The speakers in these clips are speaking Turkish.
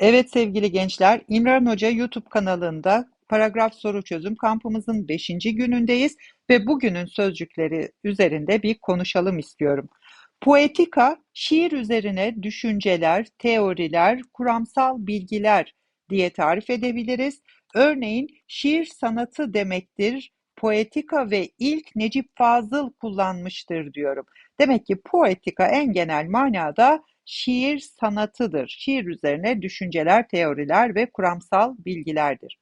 Evet sevgili gençler, İmran Hoca YouTube kanalında paragraf soru çözüm kampımızın 5. günündeyiz ve bugünün sözcükleri üzerinde bir konuşalım istiyorum. Poetika, şiir üzerine düşünceler, teoriler, kuramsal bilgiler diye tarif edebiliriz. Örneğin şiir sanatı demektir, poetika ve ilk Necip Fazıl kullanmıştır diyorum. Demek ki poetika en genel manada şiir sanatıdır. Şiir üzerine düşünceler, teoriler ve kuramsal bilgilerdir.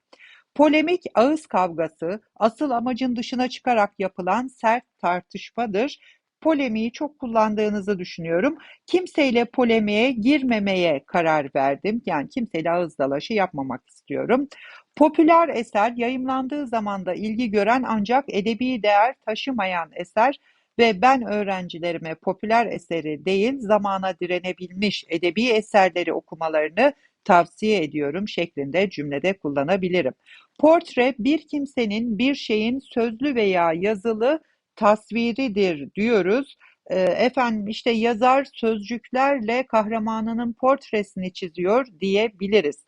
Polemik ağız kavgası, asıl amacın dışına çıkarak yapılan sert tartışmadır. Polemiği çok kullandığınızı düşünüyorum. Kimseyle polemiğe girmemeye karar verdim. Yani kimseyle ağız dalaşı yapmamak istiyorum. Popüler eser yayımlandığı zamanda ilgi gören ancak edebi değer taşımayan eser ve ben öğrencilerime popüler eseri değil zamana direnebilmiş edebi eserleri okumalarını tavsiye ediyorum şeklinde cümlede kullanabilirim. Portre bir kimsenin bir şeyin sözlü veya yazılı tasviridir diyoruz. Ee, efendim işte yazar sözcüklerle kahramanının portresini çiziyor diyebiliriz.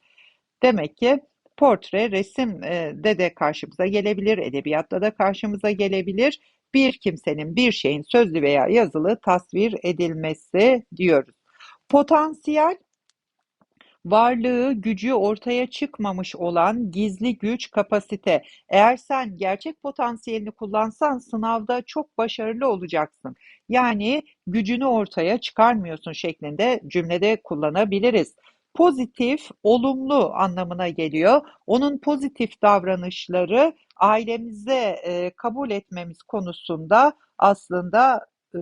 Demek ki portre resimde de karşımıza gelebilir, edebiyatta da karşımıza gelebilir bir kimsenin bir şeyin sözlü veya yazılı tasvir edilmesi diyoruz. Potansiyel varlığı, gücü ortaya çıkmamış olan gizli güç, kapasite. Eğer sen gerçek potansiyelini kullansan sınavda çok başarılı olacaksın. Yani gücünü ortaya çıkarmıyorsun şeklinde cümlede kullanabiliriz pozitif, olumlu anlamına geliyor. Onun pozitif davranışları ailemize e, kabul etmemiz konusunda aslında e,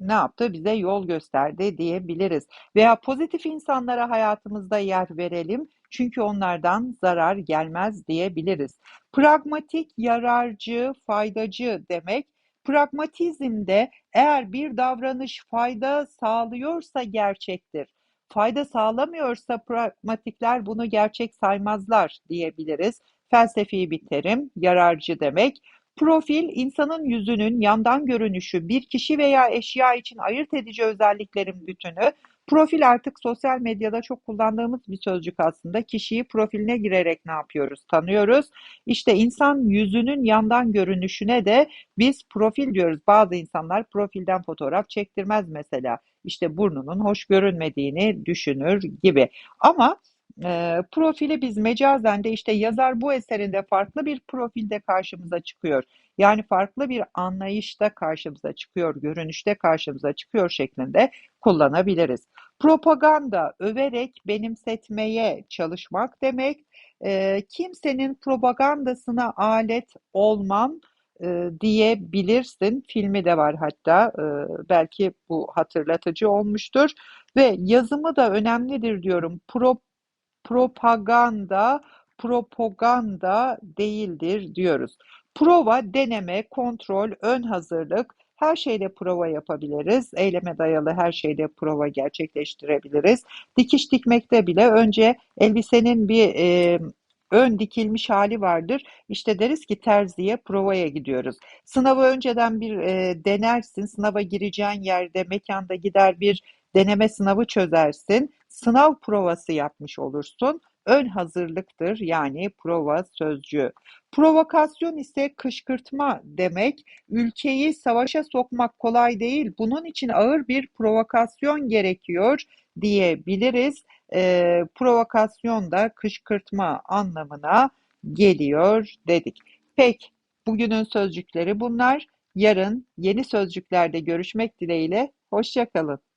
ne yaptı? Bize yol gösterdi diyebiliriz. Veya pozitif insanlara hayatımızda yer verelim. Çünkü onlardan zarar gelmez diyebiliriz. Pragmatik, yararcı, faydacı demek. Pragmatizmde eğer bir davranış fayda sağlıyorsa gerçektir fayda sağlamıyorsa pragmatikler bunu gerçek saymazlar diyebiliriz. Felsefi bir terim, yararcı demek. Profil, insanın yüzünün yandan görünüşü, bir kişi veya eşya için ayırt edici özelliklerin bütünü. Profil artık sosyal medyada çok kullandığımız bir sözcük aslında. Kişiyi profiline girerek ne yapıyoruz? Tanıyoruz. İşte insan yüzünün yandan görünüşüne de biz profil diyoruz. Bazı insanlar profilden fotoğraf çektirmez mesela. İşte burnunun hoş görünmediğini düşünür gibi. Ama e, profili biz mecazen de işte yazar bu eserinde farklı bir profilde karşımıza çıkıyor. Yani farklı bir anlayışta karşımıza çıkıyor, görünüşte karşımıza çıkıyor şeklinde kullanabiliriz. Propaganda, överek benimsetmeye çalışmak demek. E, kimsenin propagandasına alet olmam e, diyebilirsin. Filmi de var hatta. E, belki bu hatırlatıcı olmuştur. Ve yazımı da önemlidir diyorum. Pro, propaganda, propaganda değildir diyoruz. Prova, deneme, kontrol, ön hazırlık, her şeyde prova yapabiliriz. Eyleme dayalı her şeyde prova gerçekleştirebiliriz. Dikiş dikmekte bile önce elbisenin bir e, ön dikilmiş hali vardır. İşte deriz ki terziye provaya gidiyoruz. Sınavı önceden bir e, denersin. Sınava gireceğin yerde, mekanda gider bir deneme sınavı çözersin. Sınav provası yapmış olursun. Ön hazırlıktır yani prova sözcüğü. Provokasyon ise kışkırtma demek. Ülkeyi savaşa sokmak kolay değil. Bunun için ağır bir provokasyon gerekiyor diyebiliriz. E, provokasyon da kışkırtma anlamına geliyor dedik. Pek bugünün sözcükleri bunlar. Yarın yeni sözcüklerde görüşmek dileğiyle. Hoşçakalın.